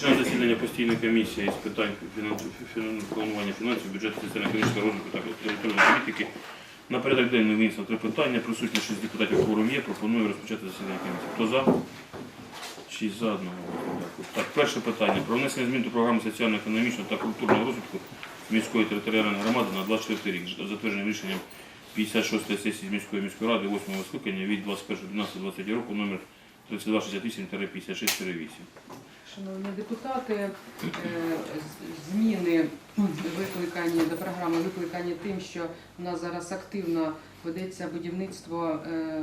Член засідання постійної комісії з питань планування фінансів, бюджету, соціально-економічного розвитку та територіальної політики. На порядок денний винесло три питання. Присутні 6 депутатів форум є. Пропоную розпочати засідання комісії. Хто за? Шість за одного. Так, перше питання. Про внесення змін до програми соціально-економічного та культурного розвитку міської територіальної громади на 24 рік, затвердженим рішенням 56 сесії міської міської ради 8 скликання від 21.12.20 року номер 3268-56-8. Шановні депутати, е, зміни викликані до програми викликані тим, що у нас зараз активно ведеться будівництво е,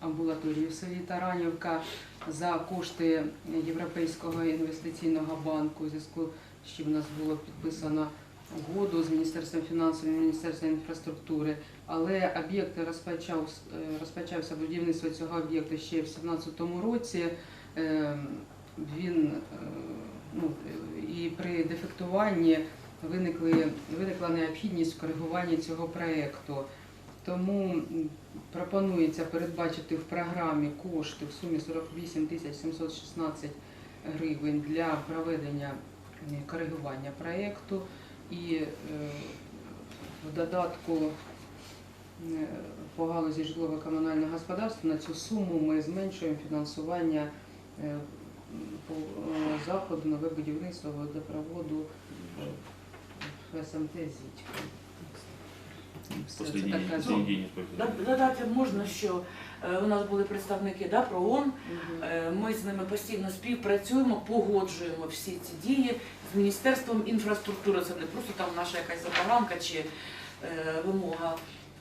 амбулаторії в селі Таранівка за кошти Європейського інвестиційного банку, у зв'язку з чим у нас було підписано угоду з Міністерством фінансів і Міністерством інфраструктури. Але об'єкт розпочав, е, розпочався будівництво цього об'єкту ще в 2017 році. Е, Він е, ну, і при дефектуванні виникли, виникла необхідність в коригуванні цього проєкту. Тому пропонується передбачити в програмі кошти в сумі 48 тисяч 716 гривень для проведення коригування проєкту. І е, в додатку е, по галузі житлово-комунального господарства на цю суму ми зменшуємо фінансування е, по заходу нове будівництво водопроводу е, Все, це день Да- Додати можна, що е, у нас були представники да, ПРООН, Мгм. Е, Ми з ними постійно співпрацюємо, погоджуємо всі ці дії з Міністерством інфраструктури. Це не просто там наша якась забаганка чи е, вимога.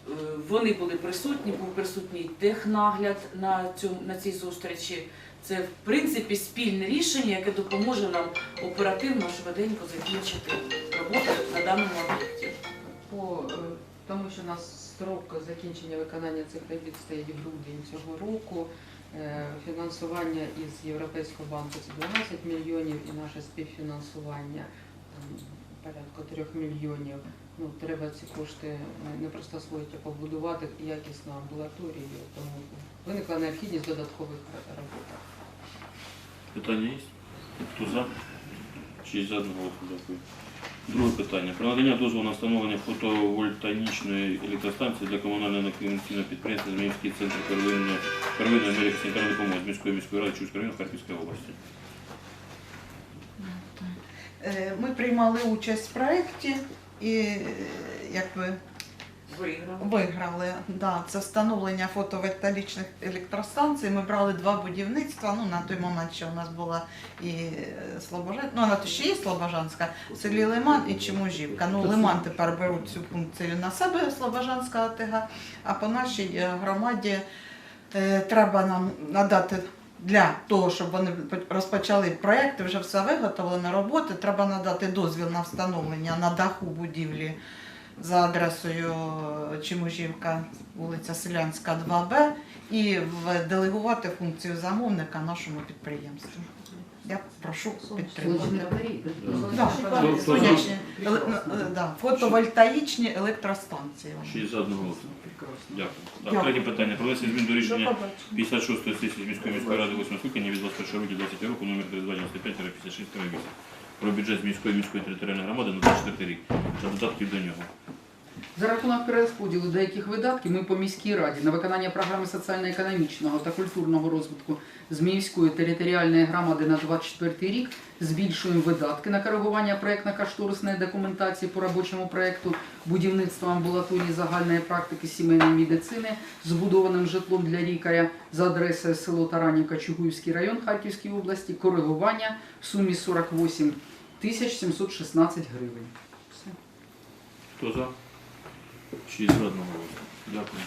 Е, Вони були присутні, був присутній технагляд на цьому на цій зустрічі. Це в принципі спільне рішення, яке допоможе нам оперативно швиденько закінчити роботу на даному об'єкті. По, е, тому що у нас строк закінчення виконання цих робіт стоїть грудень цього року. Е, Фінансування із Європейського банку це 12 мільйонів і наше співфінансування порядку 3 мільйонів. Ну, треба ці кошти не- не просто освоїти, а побудувати якісну амбулаторію. Тому виникла необхідність додаткових р- роботах. Питання є? Хто за? Шість за одного. Дякую. Друге питання. Про надання дозволу на встановлення фотовольтанічної електростанції для комунального некомерційного підприємства Зміївський центр первинної первинної медико-санітарної допомоги з міської міської ради Чуського району Харківської області. Е, Ми приймали участь в проєкті і як якби Виграв. виграли. Да, це встановлення фотовольтаїчних електростанцій. Ми брали два будівництва. Ну, на той момент ще у нас була і е, Слобожан, ну вона ще є Слобожанська, в селі Лиман і Чиможівка. Ну, Лиман тепер беруть цю функцію на себе, Слобожанська ОТГ, а по нашій е, громаді е, треба нам надати для того, щоб вони розпочали проєкт, вже все виготовлено роботи, треба надати дозвіл на встановлення на даху будівлі за адресою Чимужівка, вулиця Селянська, 2Б, і делегувати функцію замовника нашому підприємству. Я прошу підтримати. Да, Хто- хто за? сонячні, еле- е, да, фотовольтаїчні електростанції. Шість за одного. Дякую. Так, Дякую. третє питання. Про внесення змін до рішення побачення. 56 сесії міської міської ради 8 скликання від 21 року 20 року номер 3295 56 про бюджет міської міської територіальної громади на 24 рік та додатків до нього. За рахунок перерозподілу деяких видатків ми по міській раді на виконання програми соціально-економічного та культурного розвитку Зміївської територіальної громади на 24 рік збільшуємо видатки на коригування проєктно-кошторисної документації по робочому проєкту будівництва амбулаторії загальної практики сімейної медицини з збудованим житлом для лікаря за адресою село Таранівка, Чугуївський район Харківської області, коригування в сумі 48 тисяч 716 гривень. Все. Хто за? Шість за одного. Дякую.